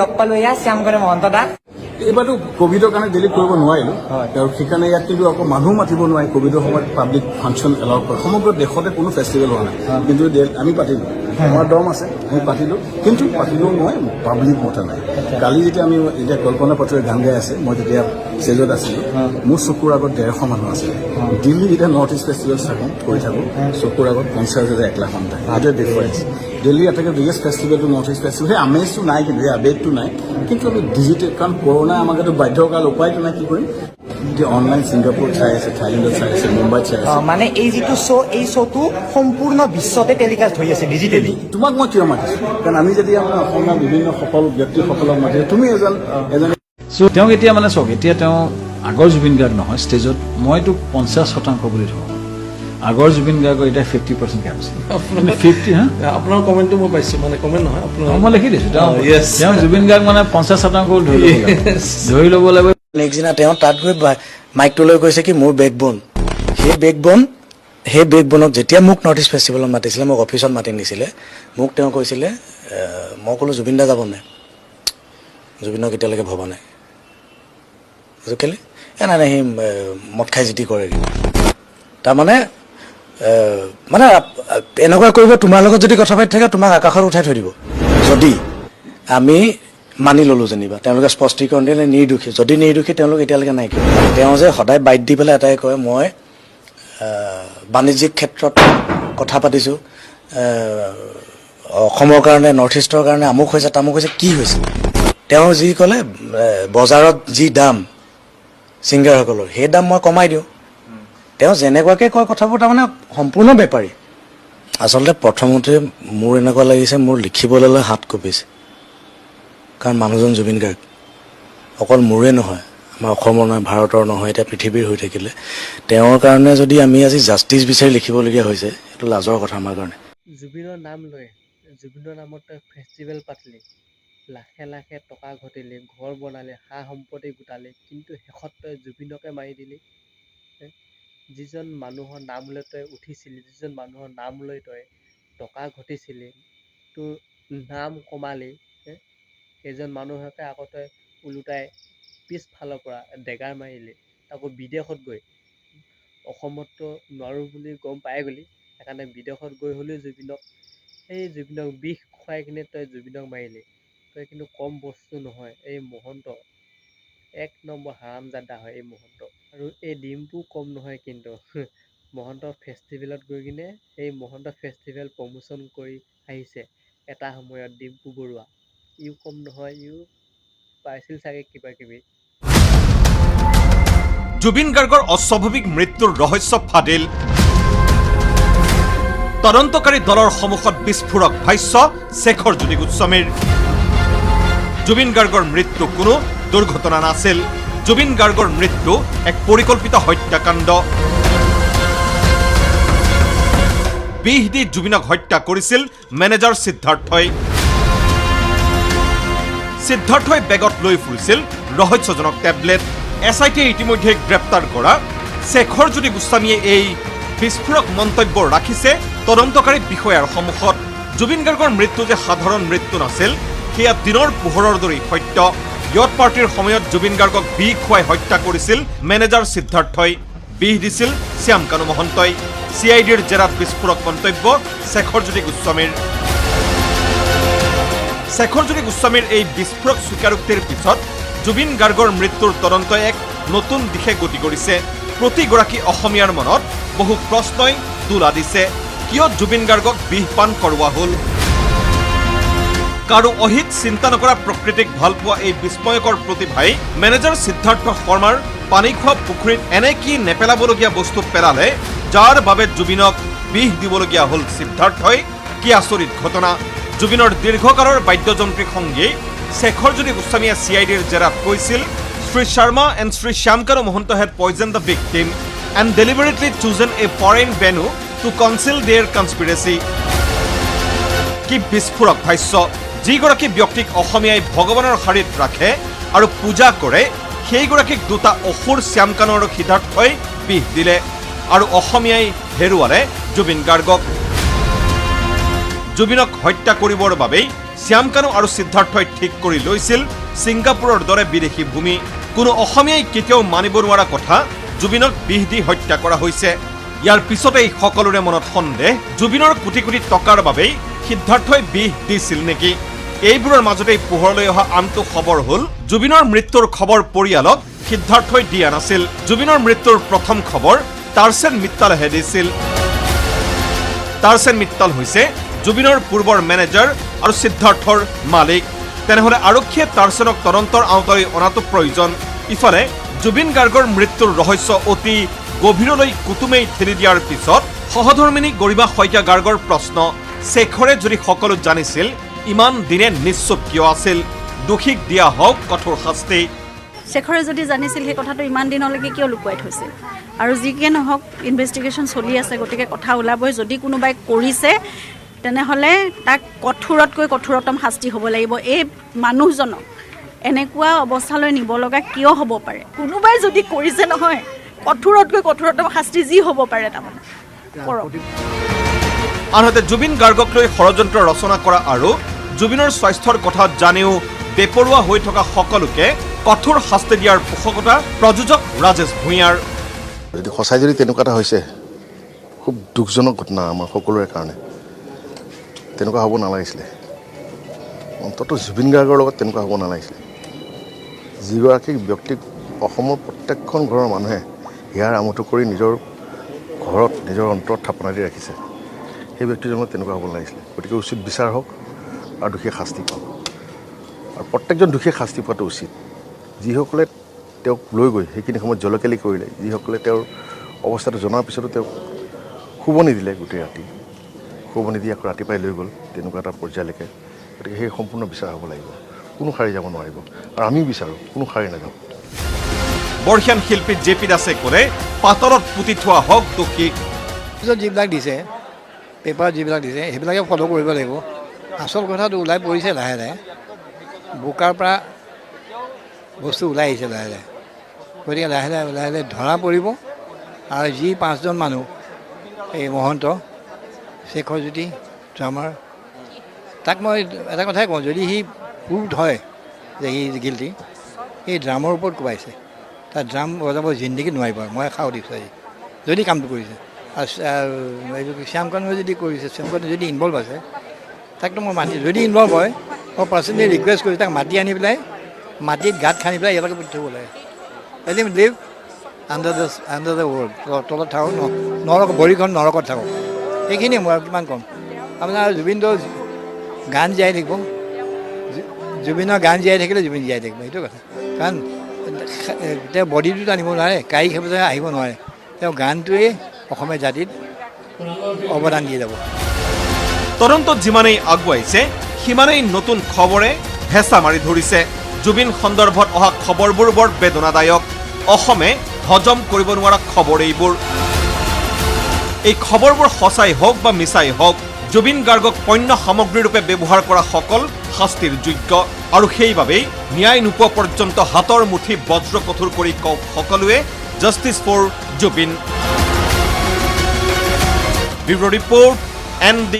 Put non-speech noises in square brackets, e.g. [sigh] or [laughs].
লগ পালো এয়া শ্যামকৰণে মহন্ত দাক। এইবাৰতো কভিডৰ কাৰণে ডিলিট কৰিব নোৱাৰিলোঁ। আৰু সেইকাৰণে ইয়াত কিন্তু আকৌ মানুহ মাতিব নোৱাৰি কভিডৰ সময়ত পাব্লিক ফাংচন এলাউ কৰে। সমগ্ৰ দেশতে কোনো ফেষ্টিভেল হোৱা নাই। কিন্তু আমি পাতিলোঁ। আমাৰ দম আছে আমি পাতিলোঁ। কিন্তু পাতিলেও মই পাব্লিক মতা নাই। কালি যেতিয়া আমি এতিয়া কল্পনা পাটোৱে গান গাই আছে মই তেতিয়া ষ্টেজত আছিলোঁ। মোৰ চকুৰ আগত ডেৰশ মানুহ আছিলে দিল্লী যেতিয়া নৰ্থ ইষ্ট ফেষ্টিভেল থাকোঁ কৰি থাকোঁ। চকুৰ আগত পঞ্চাছ হাজাৰ এক লাখ মানুহ থাকে সেইটোৱে ডিফাৰেঞ্চ দিল্লীৰ আটাইতকৈ বিগেষ্ট ফেষ্টিভেলটো নৰ্থ ইষ্ট ফেষ্টিভেল সেই আমেজটো নাই কিন্তু সেই আৱেগটো নাই। কিন্তু আমি ডিজিটেল কাৰণ কৰোণাই আমাক এইটো বাধ্য কৰাৰ উপায়টো নাই কি কৰিম? এতিয়া অনলাইন ছিংগাপুৰ চাই আছে থাইলেণ্ডত চাই আছে মুম্বাইত চাই আছে। মানে এই যিটো শ্ব' এই শ্ব'টো সম্পূৰ্ণ বিশ্বতে টেলিকাষ্ট হৈ আছে ডিজিটেলি তোমাক মই কিয় মাতিছোঁ? কাৰণ আমি যদি আমাৰ অসমৰ বিভিন্ন সফল ব্যক্তিসকলক মাতিছোঁ তুমি এজন এজন চ' তেওঁক এতিয়া মানে চাওক এতিয়া তেওঁ আগৰ জুবিন গাৰ্গ নহয় ষ্টেজত মইতো পঞ্চাছ শতাংশ বুলি ধৰোঁ। আগৰ জুবিন গাৰ্গৰ এতিয়া ফিফটি পাৰ্চেণ্ট গেপ আছে ফিফটি হা আপোনাৰ কমেণ্টটো মই পাইছোঁ মানে কমেণ্ট নহয় আপোনাৰ মই লিখি দিছোঁ তেওঁ তেওঁ জুবিন গাৰ্গ মানে পঞ্চাছ শতাংশ ধৰি ল'ব ধৰি ল'ব লাগিব নেক্সট দিনা তেওঁ তাত গৈ মাইকটো লৈ কৈছে কি মোৰ বেক বন সেই বেক বন সেই বেক বনক যেতিয়া মোক নৰ্থ ইষ্ট ফেষ্টিভেলত মাতিছিলে মোক অফিচত মাতি নিছিলে মোক তেওঁ কৈছিলে মই ক'লোঁ জুবিন দা যাব নাই জুবিনক এতিয়ালৈকে ভবা নাই। কেলে? এ নাই নাই সি মদ খাই জিতি কৰে তাৰমানে মানে এনেকুৱা কৰিব তোমাৰ লগত যদি কথা পাতি থাকে তোমাক আকাশত উঠাই থৈ দিব। যদি আমি মানি ল'লোঁ যেনিবা তেওঁলোকে স্পষ্টীকৰণ দিলে নিৰ্দোষী। যদি নিৰ্দোষী তেওঁলোক এতিয়ালৈকে নাই কিয় তেওঁ যে সদায় বাইট দি পেলাই এটাই কয় মই বাণিজ্যিক ক্ষেত্ৰত কথা পাতিছোঁ। অসমৰ কাৰণে নৰ্থ ইষ্টৰ কাৰণে আমুক হৈছে তামুক হৈছে কি হৈছে? তেওঁ যি ক'লে বজাৰত যি দাম ছিংগাৰসকলৰ সেই দাম মই কমাই দিওঁ। তেওঁ যেনেকুৱাকৈ কয় কথাবোৰ তাৰমানে সম্পূৰ্ণ বেপাৰী। আচলতে প্ৰথমতে মোৰ এনেকুৱা লাগিছে মোৰ লিখিবলৈ লৈ হাত কঁপিছে। কাৰণ মানুহজন জুবিন গাৰ্গ। অকল মোৰে নহয় আমাৰ অসমৰ নহয় ভাৰতৰ নহয় এতিয়া পৃথিৱীৰ হৈ থাকিলে। তেওঁৰ কাৰণে যদি আমি আজি জাষ্টিচ বিচাৰি লিখিবলগীয়া হৈছে সেইটো লাজৰ কথা আমাৰ কাৰণে। জুবিনৰ নাম লৈ জুবিনৰ নামত তই ফেষ্টিভেল পাতিলি। লাখে লাখে টকা ঘটিলি ঘৰ বনালি সা সম্পত্তি গোটালি কিন্তু শেষত তই জুবিনকে মাৰি দিলি? যিজন মানুহৰ নাম লৈ তই উঠিছিলি যিজন মানুহৰ নাম লৈ তই টকা ঘটিছিলি তোৰ নাম কমালি? সেইজন মানুহকে আকৌ তই ওলোটাই পিছফালৰ পৰা ডেগাৰ মাৰিলি আকৌ বিদেশত গৈ। অসমততো নোৱাৰোঁ বুলি গম পাই গ'লি সেইকাৰণে বিদেশত গৈ হ'লেও জুবিনক সেই জুবিনক বিষ খুৱাই কিনে তই জুবিনক মাৰিলি। তই কিন্তু কম বস্তু নহয় এই মহন্ত। এক নম্বৰ হাৰামজাদা হয় এই মহন্ত। আৰু এই ডিম্পু কম নহয় কিন্তু। [laughs] মহন্ত ফেষ্টিভেলত গৈ কিনে সেই মহন্ত ফেষ্টিভেল প্ৰমোচন কৰি আহিছে। এটা সময়ত ডিম্পু বৰুৱা। ইও কম নহয় ইও পাইছিল চাগে কিবা কিবি জুবিন গাৰ্গৰ অস্বাভাৱিক মৃত্যুৰ ৰহস্য ফাদিল। তদন্তকাৰী দলৰ সন্মুখত বিস্ফোৰক ভাষ্য শেখৰ জ্যোতি গোস্বামীৰ জুবিন গাৰ্গৰ মৃত্যু কোনো দুৰ্ঘটনা নাছিল। জুবিন গাৰ্গৰ মৃত্যু এক পৰিকল্পিত হত্যাকাণ্ড। বিষ দি জুবিনক হত্যা কৰিছিল মেনেজাৰ সিদ্ধাৰ্থই। সিদ্ধাৰ্থই বেগত লৈ ফুৰিছিল ৰহস্যজনক টেবলেট। এছ আই টিয়ে ইতিমধ্যে গ্ৰেপ্তাৰ কৰা। শেখৰ জ্যোতি গোস্বামীয়ে এই বিস্ফোৰক মন্তব্য ৰাখিছে, তদন্তকাৰী বিষয়াৰ সন্মুখত জুবিন গাৰ্গৰ মৃত্যু যে সাধাৰণ মৃত্যু নাছিল, সেয়া দিনৰ পোহৰৰ দৰেই সত্য। য়ত পাৰ্টিৰ সময়ত জুবিন গাৰ্গক বিষ খুৱাই হত্যা কৰিছিল মেনেজাৰ সিদ্ধাৰ্থই বিষ দিছিল শ্যাম কানু মহন্তই। চি আই ডিৰ জেৰাত বিস্ফোৰক মন্তব্য, শেখৰজ্যোতি গোস্বামীৰ। শেখৰজ্যোতি গোস্বামীৰ এই বিস্ফোৰক স্বীকাৰোক্তিৰ পিছত জুবিন গাৰ্গৰ মৃত্যুৰ তদন্ত এক নতুন দিশে গতি কৰিছে। প্ৰতিগৰাকী অসমীয়াৰ মনত বহু প্ৰশ্নই তোলা দিছে। কিয় জুবিন গাৰ্গক বিষ পান কৰোৱা হ'ল? কাৰো অহিত চিন্তা নকৰা প্ৰকৃতিক ভালো পোৱা এই বিস্ময়কৰ প্ৰতিভাই মেনেজাৰ সিদ্ধাৰ্থ শৰ্মাৰ পানী খোৱা পুখুৰীত এনে কি নেপেলাবলগীয়া বস্তু পেলালে, যাৰ বাবে জুবিনক বিষ দিবলগীয়া হ'ল সিদ্ধাৰ্থই, কি আচৰিত ঘটনা। জুবিনৰ দীৰ্ঘকালৰ বাদ্যযন্ত্ৰী সংগী শেখৰজ্যোতি গোস্বামীয়ে চি আই ডিৰ জেৰাত কৈছিল, Shri Sharma and Shri Shyamkanu Mahanta had poisoned the victim and deliberately chosen a foreign venue to conceal their conspiracy. কি বিস্ফোৰক ভাষ্য। যিগৰাকী ব্যক্তিক অসমীয়াই ভগৱানৰ শাৰীত ৰাখে আৰু পূজা কৰে, সেইগৰাকীক দুটা অসুৰ শ্যামকানু আৰু সিদ্ধাৰ্থই বিষ দিলে আৰু অসমীয়াই হেৰুৱালে জুবিন গাৰ্গক। জুবিনক হত্যা কৰিবৰ বাবেই শ্যামকানু আৰু সিদ্ধাৰ্থই ঠিক কৰি লৈছিল ছিংগাপুৰৰ দৰে বিদেশি ভূমি। কোনো অসমীয়াই কেতিয়াও মানিব নোৱাৰা কথা জুবিনক বিহ দি হত্যা কৰা হৈছে। ইয়াৰ পিছতেই সকলোৰে মনত সন্দেহ, জুবিনৰ কোটি কোটি টকাৰ বাবেই সিদ্ধাৰ্থই বিহ দিছিল নেকি? এইবোৰৰ মাজতেই পোহৰলৈ অহা আনটো খবৰ হ'ল জুবিনৰ মৃত্যুৰ খবৰ পৰিয়ালক সিদ্ধাৰ্থই দিয়া নাছিল। জুবিনৰ মৃত্যুৰ প্ৰথম খবৰ টাৰ্চেন মিত্তালেহে দিছিল। টাৰ্চেন মিত্তাল হৈছে জুবিনৰ পূৰ্বৰ মেনেজাৰ আৰু সিদ্ধাৰ্থৰ মালিক। তেনেহলে আৰক্ষীয়ে টাৰ্চেনক তদন্তৰ আওতালৈ অনাটো প্ৰয়োজন। ইফালে জুবিন গাৰ্গৰ মৃত্যুৰ ৰহস্য অতি গভীৰলৈ কুটুমেই ঠেলি দিয়াৰ পিছত সহধৰ্মিনী গৰিমা শইকীয়া গাৰ্গৰ প্ৰশ্ন শেখৰে যদি সকলো জানিছিল ইমান দিনে নিশ্চুপ কিয় আছিল? দোষীক দিয়া হওক কঠোৰ শাস্তি। শেখৰে যদি জানিছিল সেই কথাটো ইমান দিনলৈকে কিয় লুকুৱাই থৈছিল? আৰু যিকে নহওক ইনভেষ্টিগেশ্যন চলি আছে গতিকে কথা ওলাবই। যদি কোনোবাই কৰিছে তেনেহ'লে তাক কঠোৰতকৈ কঠোৰতম শাস্তি হ'ব লাগিব। এই মানুহজনক এনেকুৱা অৱস্থালৈ নিব লগা কিয় হ'ব পাৰে? কোনোবাই যদি কৰিছে নহয় কঠোৰতকৈ কঠোৰতম শাস্তি যি হ'ব পাৰে তাৰমানে। কৰক। আনহাতে জুবিন গাৰ্গক লৈ ষড়যন্ত্ৰ ৰচনা কৰা আৰু জুবিনৰ স্বাস্থ্যৰ কথা জানিও বেপৰোৱা হৈ থকা সকলোকে কঠোৰ শাস্তি দিয়াৰ পোষকতা প্ৰযোজক ৰাজেশ ভূঞাৰ। যদি সঁচাই যদি তেনেকুৱা এটা হৈছে খুব দুখজনক ঘটনা আমাৰ সকলোৰে কাৰণে। তেনেকুৱা হ'ব নালাগিছিলে। অন্ততঃ জুবিন গাৰ্গৰ লগত তেনেকুৱা হ'ব নালাগিছিলে। যিগৰাকী ব্যক্তিক অসমৰ প্ৰত্যেকখন ঘৰৰ মানুহে হিয়াৰ আমঠু কৰি নিজৰ ঘৰত নিজৰ অন্তৰত থাপনা দি ৰাখিছে সেই ব্যক্তিজনৰ তেনেকুৱা হ'ব নালাগিছিলে। গতিকে উচিত বিচাৰ হওক। আৰু দোষীয়ে শাস্তি পাওক আৰু প্ৰত্যেকজন দোষীয়ে শাস্তি পোৱাটো উচিত। যিসকলে তেওঁক লৈ গৈ সেইখিনি সময়ত জলকেলি কৰিলে যিসকলে তেওঁৰ অৱস্থাটো জনাৰ পিছতো তেওঁক শুব নিদিলে গোটেই ৰাতি শুব নিদি আকৌ ৰাতিপুৱাই লৈ গ'ল তেনেকুৱা এটা পৰ্যায়লৈকে। গতিকে সেই সম্পূৰ্ণ বিচাৰ হ'ব লাগিব। কোনো সাৰি যাব নোৱাৰিব। আৰু আমিও বিচাৰোঁ কোনো সাৰি নাযাওঁ বৰ্ষিয়ান শিল্পী জে পি দাসে ক'লে পাতলত পুতি থোৱা হওক দোষীক পিছত যিবিলাক দিছে পেপাৰত যিবিলাক দিছে সেইবিলাকে ফ'ল' কৰিব লাগিব। আচল কথাটো ওলাই পৰিছে লাহে লাহে। বোকাৰ পৰা বস্তু ওলাই আহিছে লাহে লাহে। গতিকে লাহে লাহে লাহে লাহে ধৰা পৰিব। আৰু যি পাঁচজন মানুহ এই মহন্ত শেখৰজ্যোতি ড্ৰামাৰ তাক মই এটা কথাই কওঁ যদি সি প্ৰুভড হয় যে সি গিল্টি সেই ড্ৰামৰ ওপৰত কোবাইছে। তাৰ ড্ৰাম বজাব জিন্দগী নোৱাৰিব মই সাহস দিছোঁ আজি। যদি কামটো কৰিছে। আৰু এইটো যদি কৰিছে শ্যামকানু যদি ইনভল্ভ আছে তাকতো মই মাতি যদি ইনভল্ভ হয়, মই পাৰ্চনেলি ৰিকুৱেষ্ট কৰিছোঁ তাক মাতি আনি পেলাই, মাটিত গাঁত খান্দি পেলাই ইয়ালৈকে পুতি থ'ব লাগে। এলি live under the under the world তলত থাকক নৰক ভৰিখন নৰকত থাকক। সেইখিনিয়ে মই আৰু কিমান ক'ম। আপোনাৰ জুবিনটো গান জীয়াই থাকিব। জুবিনৰ গান জীয়াই থাকিলে জুবিন জীয়াই থাকিব সেইটো কথা। কাৰণ, তেওঁ বডিটোত আনিব নোৱাৰে কায়িক হিচাপে আহিব নোৱাৰে। তেওঁ গানটোৱেই অসমীয়া জাতিত অৱদান দি যাব। তদন্তত যিমানেই আগুৱাইছে সিমানেই নতুন খবৰে হেঁচা মাৰি ধৰিছে। জুবিন সন্দৰ্ভত অহা খবৰবোৰ বৰ বেদনাদায়ক। অসমে হজম কৰিব নোৱাৰা খবৰ এইবোৰ। এই খবৰবোৰ সঁচাই হওক বা মিছাই হওক জুবিন গাৰ্গক পণ্য সামগ্ৰীৰূপে ব্যৱহাৰ কৰা সকল শাস্তিৰ যোগ্য। আৰু সেইবাবেই ন্যায় নোপোৱা পৰ্যন্ত হাতৰ মুঠি বজ্ৰ কঠোৰ কৰি কওক সকলোৱে justice for Zubeen. Bureau report N D